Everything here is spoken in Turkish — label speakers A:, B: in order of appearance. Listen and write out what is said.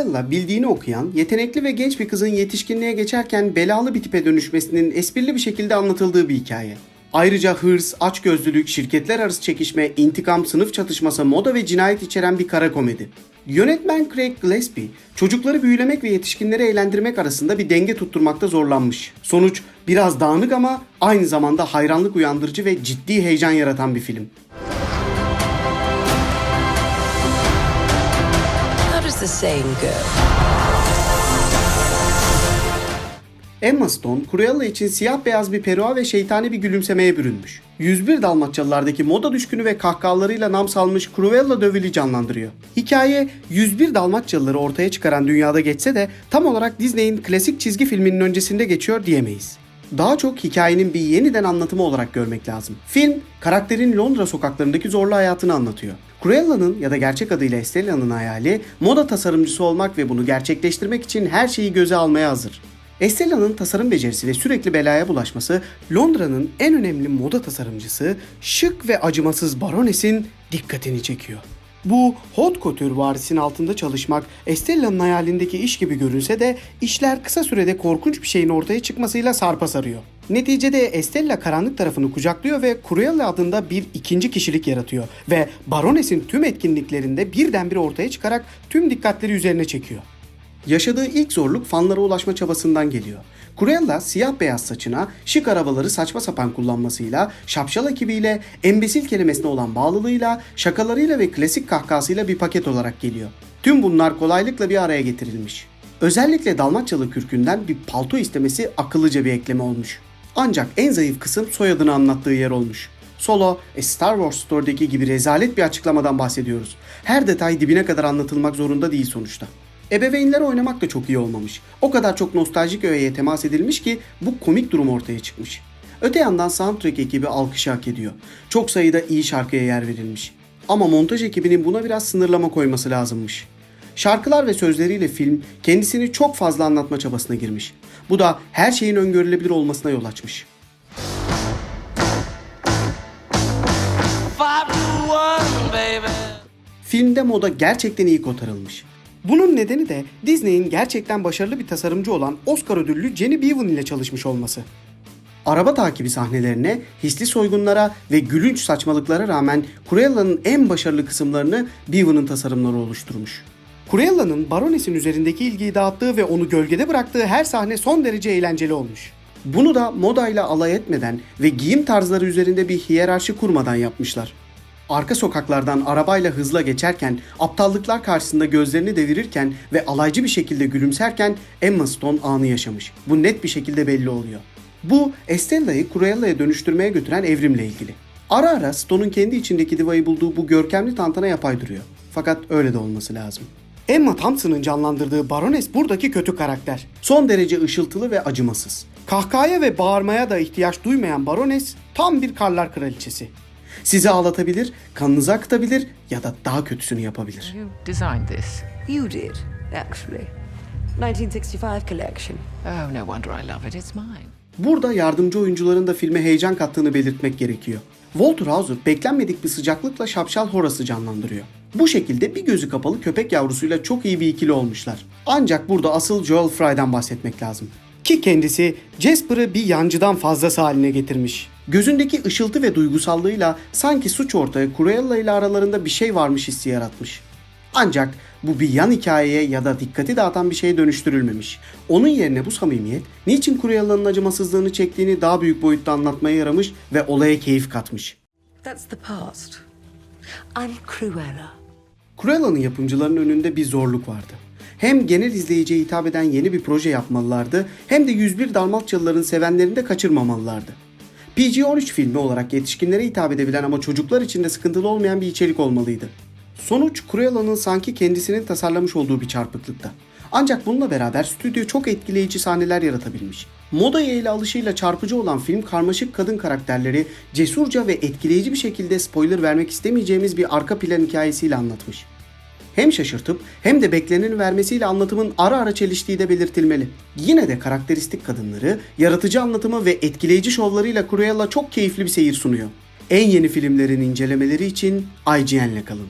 A: Cruella bildiğini okuyan, yetenekli ve genç bir kızın yetişkinliğe geçerken belalı bir tipe dönüşmesinin esprili bir şekilde anlatıldığı bir hikaye. Ayrıca hırs, açgözlülük, şirketler arası çekişme, intikam, sınıf çatışması, moda ve cinayet içeren bir kara komedi. Yönetmen Craig Gillespie, çocukları büyülemek ve yetişkinleri eğlendirmek arasında bir denge tutturmakta zorlanmış. Sonuç biraz dağınık ama aynı zamanda hayranlık uyandırıcı ve ciddi heyecan yaratan bir film.
B: The saying go?
A: Emma Stone, Cruella için siyah beyaz bir peruğa ve şeytani bir gülümsemeye bürünmüş. 101 Dalmatçalılardaki moda düşkünü ve kahkahalarıyla nam salmış Cruella Dövül'ü canlandırıyor. Hikaye 101 Dalmatçalıları ortaya çıkaran dünyada geçse de tam olarak Disney'in klasik çizgi filminin öncesinde geçiyor diyemeyiz. Daha çok hikayenin bir yeniden anlatımı olarak görmek lazım. Film, karakterin Londra sokaklarındaki zorlu hayatını anlatıyor. Cruella'nın ya da gerçek adıyla Estella'nın hayali moda tasarımcısı olmak ve bunu gerçekleştirmek için her şeyi göze almaya hazır. Estella'nın tasarım becerisi ve sürekli belaya bulaşması Londra'nın en önemli moda tasarımcısı şık ve acımasız baronesin dikkatini çekiyor. Bu haute couture varisin altında çalışmak Estella'nın hayalindeki iş gibi görünse de işler kısa sürede korkunç bir şeyin ortaya çıkmasıyla sarpa sarıyor. Neticede Estella karanlık tarafını kucaklıyor ve Cruella adında bir ikinci kişilik yaratıyor ve Barones'in tüm etkinliklerinde birdenbire ortaya çıkarak tüm dikkatleri üzerine çekiyor. Yaşadığı ilk zorluk fanlara ulaşma çabasından geliyor. Cruella siyah beyaz saçına, şık arabaları saçma sapan kullanmasıyla, şapşal ekibiyle, embesil kelimesine olan bağlılığıyla, şakalarıyla ve klasik kahkahasıyla bir paket olarak geliyor. Tüm bunlar kolaylıkla bir araya getirilmiş. Özellikle Dalmatçalı kürkünden bir palto istemesi akıllıca bir ekleme olmuş. Ancak en zayıf kısım soyadını anlattığı yer olmuş. Solo, A Star Wars Story'deki gibi rezalet bir açıklamadan bahsediyoruz. Her detay dibine kadar anlatılmak zorunda değil sonuçta. Ebeveynler oynamak da çok iyi olmamış. O kadar çok nostaljik öğeye temas edilmiş ki bu komik durum ortaya çıkmış. Öte yandan soundtrack ekibi alkışı hak ediyor. Çok sayıda iyi şarkıya yer verilmiş. Ama montaj ekibinin buna biraz sınırlama koyması lazımmış. Şarkılar ve sözleriyle film kendisini çok fazla anlatma çabasına girmiş. Bu da her şeyin öngörülebilir olmasına yol açmış.
C: One.
A: Filmde moda gerçekten iyi kotarılmış. Bunun nedeni de Disney'in gerçekten başarılı bir tasarımcı olan Oscar ödüllü Jenny Beavan ile çalışmış olması. Araba takibi sahnelerine, hisli soygunlara ve gülünç saçmalıklara rağmen Cruella'nın en başarılı kısımlarını Beavan'ın tasarımları oluşturmuş. Cruella'nın Barones'in üzerindeki ilgiyi dağıttığı ve onu gölgede bıraktığı her sahne son derece eğlenceli olmuş. Bunu da modayla alay etmeden ve giyim tarzları üzerinde bir hiyerarşi kurmadan yapmışlar. Arka sokaklardan arabayla hızla geçerken, aptallıklar karşısında gözlerini devirirken ve alaycı bir şekilde gülümserken Emma Stone anı yaşamış. Bu net bir şekilde belli oluyor. Bu Estella'yı Cruella'ya dönüştürmeye götüren evrimle ilgili. Ara ara Stone'un kendi içindeki divayı bulduğu bu görkemli tantana yapay duruyor. Fakat öyle de olması lazım. Emma Thompson'ın canlandırdığı Barones buradaki kötü karakter. Son derece ışıltılı ve acımasız. Kahkahaya ve bağırmaya da ihtiyaç duymayan Barones tam bir karlar kraliçesi. Sizi ağlatabilir, kanınızı akıtabilir ya da daha kötüsünü yapabilir.
D: You designed this.
B: You did, actually. 1965 collection.
D: Oh, no wonder I love it. It's mine.
A: Burada yardımcı oyuncuların da filme heyecan kattığını belirtmek gerekiyor. Walter Hauser beklenmedik bir sıcaklıkla şapşal Horace'ı canlandırıyor. Bu şekilde bir gözü kapalı köpek yavrusuyla çok iyi bir ikili olmuşlar. Ancak burada asıl Joel Fry'dan bahsetmek lazım. Ki kendisi Jasper'ı bir yancıdan fazlası haline getirmiş. Gözündeki ışıltı ve duygusallığıyla sanki suç ortağı Cruella ile aralarında bir şey varmış hissi yaratmış. Ancak bu bir yan hikayeye ya da dikkati dağıtan bir şeye dönüştürülmemiş. Onun yerine bu samimiyet niçin Cruella'nın acımasızlığını çektiğini daha büyük boyutta anlatmaya yaramış ve olaya keyif katmış.
B: That's the past. I'm Cruella.
A: Cruella'nın yapımcılarının önünde bir zorluk vardı. Hem genel izleyiciye hitap eden yeni bir proje yapmalılardı hem de 101 Dalmatçalıların sevenlerini de kaçırmamalılardı. PG-13 filmi olarak yetişkinlere hitap edebilen ama çocuklar için de sıkıntılı olmayan bir içerik olmalıydı. Sonuç Cruella'nın sanki kendisinin tasarlamış olduğu bir çarpıklıkta. Ancak bununla beraber stüdyo çok etkileyici sahneler yaratabilmiş. Modaya ele alışıyla çarpıcı olan film karmaşık kadın karakterleri cesurca ve etkileyici bir şekilde spoiler vermek istemeyeceğimiz bir arka plan hikayesiyle anlatmış. Hem şaşırtıp hem de bekleneni vermesiyle anlatımın ara ara çeliştiği de belirtilmeli. Yine de karakteristik kadınları, yaratıcı anlatımı ve etkileyici şovlarıyla Cruella çok keyifli bir seyir sunuyor. En yeni filmlerin incelemeleri için IGN'le kalın.